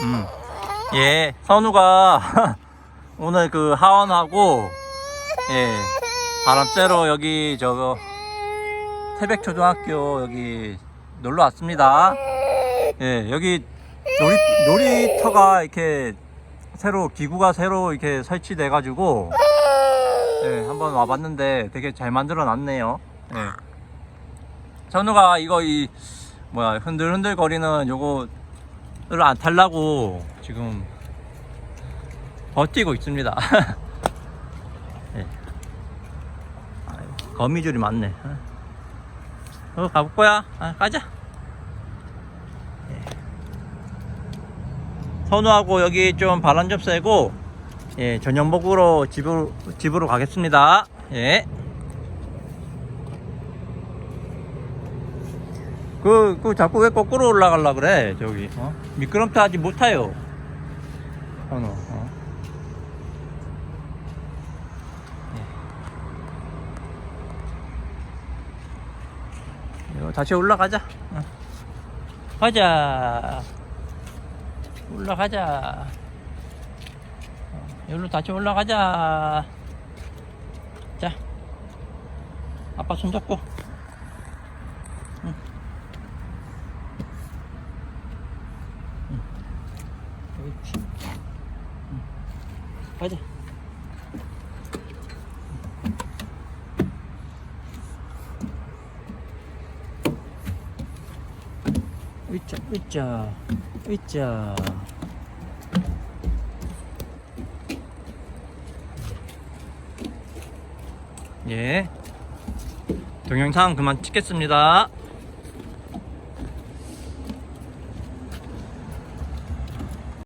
음. 예, 선우가 오늘 그 하원하고 예, 바람 쐬러 여기 저거 태백 초등학교 여기 놀러 왔습니다. 예, 여기 놀이, 놀이터가 이렇게 새로 기구가 새로 이렇게 설치돼 가지고 예, 한번 와봤는데 되게 잘 만들어 놨네요. 예. 선우가 이거 이 뭐야 흔들흔들 거리는 요거 를안 탈라고 지금 버티고 있습니다. 예. 아유, 거미줄이 많네. 어, 가볼 거야. 아, 가자. 예. 선우하고 여기 좀 바람 좀 쐬고 예, 저녁 먹으러 집으로 집으로 가겠습니다. 예. 그, 그 자꾸 왜 거꾸로 올라가려 그래? 저기 어? 미끄럼타 하지? 예. 이거 다시 올라가자. 어. 가자. 올라가자. 어, 여기로 다시 올라가자. 자. 아빠 손잡고 가자. 으쌰, 으쌰, 으쌰. 예. 동영상 그만 찍겠습니다.